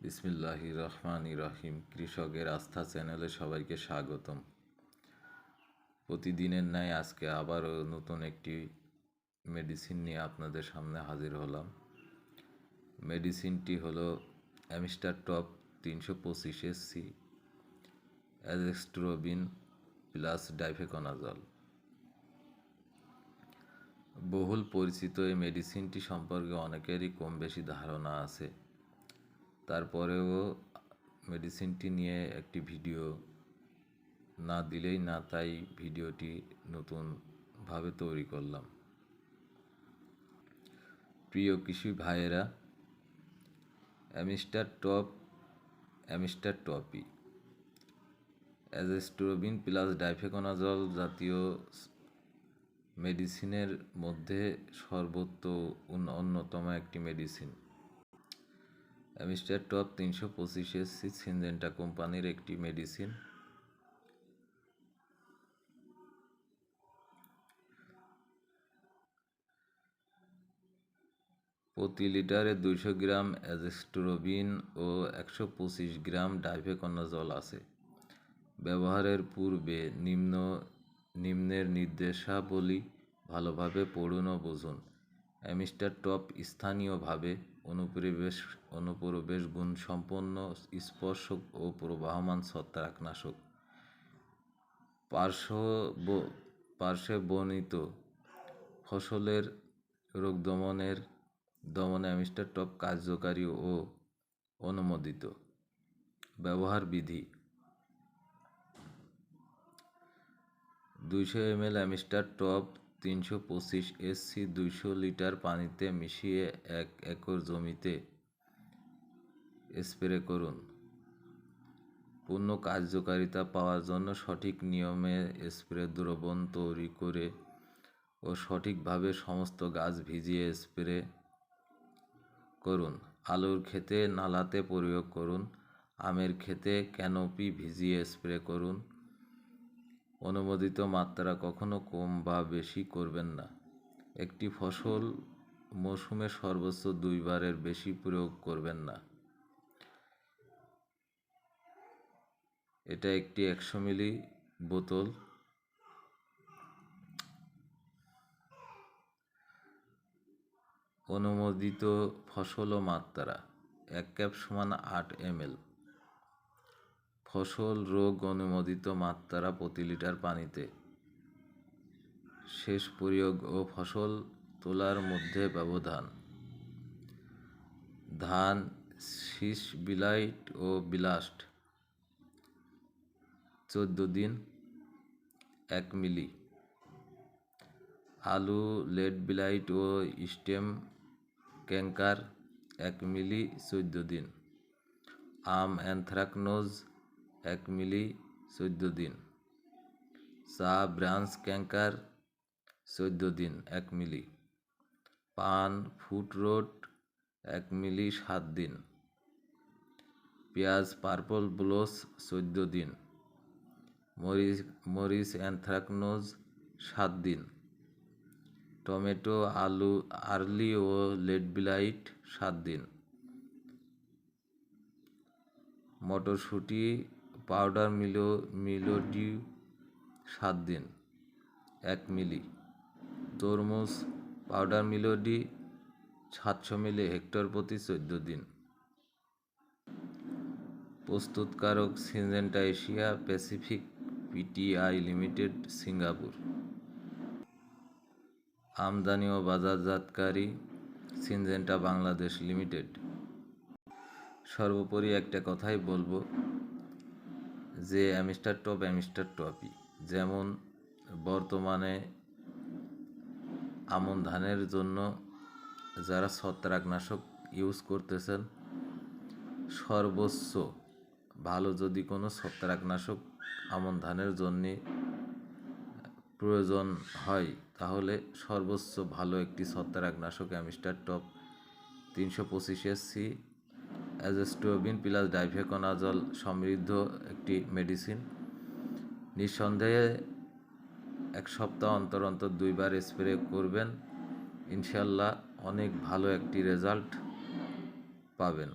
বিসমিল্লাহি রহমান রহিম কৃষকের আস্থা চ্যানেলে সবাইকে স্বাগতম। প্রতিদিনের ন্যায় আজকে আবারও নতুন একটি মেডিসিন নিয়ে আপনাদের সামনে হাজির হলাম। মেডিসিনটি হলো অ্যামিস্টার টপ তিনশো পঁচিশ এসসি অ্যাজেস্ট্রোবিন প্লাস ডাইফেকনাজল। বহুল পরিচিত এই মেডিসিনটি সম্পর্কে অনেকেরই কম বেশি ধারণা আছে। তারপরেও মেডিসিনটি নিয়ে একটি ভিডিও না দিলেই না তাই ভিডিওটি নতুনভাবে তৈরি করলাম। প্রিয় কৃষি ভাইয়েরা Amistar top Amistar top azoxystrobin plus difenoconazole জাতীয় মেডিসিনের মধ্যে সর্বোত্ত অন্যতম একটি মেডিসিন অ্যামিস্টার টপ তিনশো পঁচিশ এসসি সিনজেন্টা কোম্পানির একটি মেডিসিন। প্রতি লিটারে দুইশো গ্রাম অ্যাজেস্ট্রোবিন ও একশো পঁচিশ গ্রাম ডাইফেকনাজল আছে। ব্যবহারের পূর্বে নিম্ন, নিম্নের নির্দেশাবলী ভালোভাবে পড়ুন ও বুঝুন। অ্যামিস্টার টপ স্থানীয়ভাবে অনুপ্রবেশ অনুপ্রবেশ গুণসম্পন্ন স্পর্শক ও প্রবাহমান ছত্রাকনাশক। পার্শ্ব পার্শ্বে বর্ণিত ফসলের রোগ দমনের দমনে অ্যামিস্টার টপ কার্যকারী ও অনুমোদিত। ব্যবহার বিধি। দুইশো এম এল অ্যামিস্টার টপ তিনশো পঁচিশ এসসি দুইশো লিটার পানিতে মিশিয়ে এক একর জমিতে স্প্রে করুন। পূর্ণ কার্যকারিতা পাওয়ার জন্য সঠিক নিয়মে স্প্রে দ্রবণ তৈরি করে ও সঠিকভাবে সমস্ত গাছ ভিজিয়ে স্প্রে করুন। আলুর ক্ষেতে নালাতে প্রয়োগ করুন। আমের ক্ষেতে ক্যানোপি ভিজিয়ে স্প্রে করুন। অনুমোদিত মাত্রা কখনো কম বা বেশি করবেন না। একটি ফসল মৌসুমে সর্বোচ্চ দুইবারের বেশি প্রয়োগ করবেন না। এটা একটি একশো মিলি বোতল। অনুমোদিত ফসল ও মাত্রা, এক ক্যাপ সমান আট এমএল। ফসল রোগ অনুমোদিত মাত্রা প্রতি লিটার পানিতে। শেষ প্রয়োগ ও ফসল তোলার মধ্যে ব্যবধান। ধান, শীষ, বিলাইট ও বিলাস্ট। চোদ্দ দিন, এক মিলি। আলু, লেড বিলাইট ও স্টেম ক্যাঙ্কার এক মিলি চোদ্দ দিন। আম, অ্যানথ্রাকনোজ এক মিলি চোদ্দ দিন। চা ব্রাঞ্চ ক্যাঙ্কার চোদ্দ দিন, এক মিলি। পান ফুট রোড, এক মিলি সাত দিন। পেঁয়াজ পার্পল ব্লোস চোদ্দ দিন। মরিচ মরিচ অ্যানথ্রাকনোজ সাত দিন। টমেটো, আলু, আর্লি ও লেড বিলাইট সাত দিন। মটরশুঁটি পাউডার মিলো মিলোডিউ সাত দিন, এক মিলি। তরমুজ পাউডার মিলোডি সাতশো মিলি, হেক্টর প্রতি চোদ্দ দিন। প্রস্তুতকারক Syngenta Asia Pacific PTI limited, Singapore. আমদানি ও বাজারজাতকারী সিনজেন্টা বাংলাদেশ লিমিটেড। সর্বোপরি একটা কথাই বলব যে অ্যামিস্টার টপ অ্যামিস্টার টপই। যেমন বর্তমানে আমন ধানের জন্য যারা ছত্রাকনাশক ইউজ করতেছেন, সর্বোচ্চ ভালো যদি কোনো ছত্রাকনাশক আমন ধানের জন্যে প্রয়োজন হয়, তাহলে সর্বোচ্চ ভালো একটি ছত্রাকনাশক অ্যামিস্টার টপ তিনশো পঁচিশ এসসি অ্যাজেস্টোবিন প্লাস ডাইভেকোনাজল সমৃদ্ধ একটি মেডিসিন নিঃসন্দেহে এক সপ্তাহ অন্তর অন্তর দুইবার স্প্রে করবেন। ইনশাল্লাহ অনেক ভালো একটি রেজাল্ট পাবেন।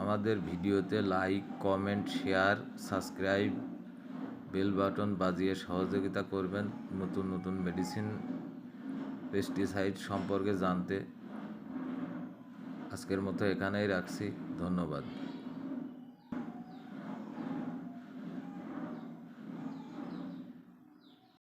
আমাদের ভিডিওতে like comment share subscribe bell button বাজিয়ে সহযোগিতা করবেন। নতুন নতুন মেডিসিন পেস্টিসাইড সম্পর্কে জানতে আজকের মতো এখানেই রাখছি। ধন্যবাদ।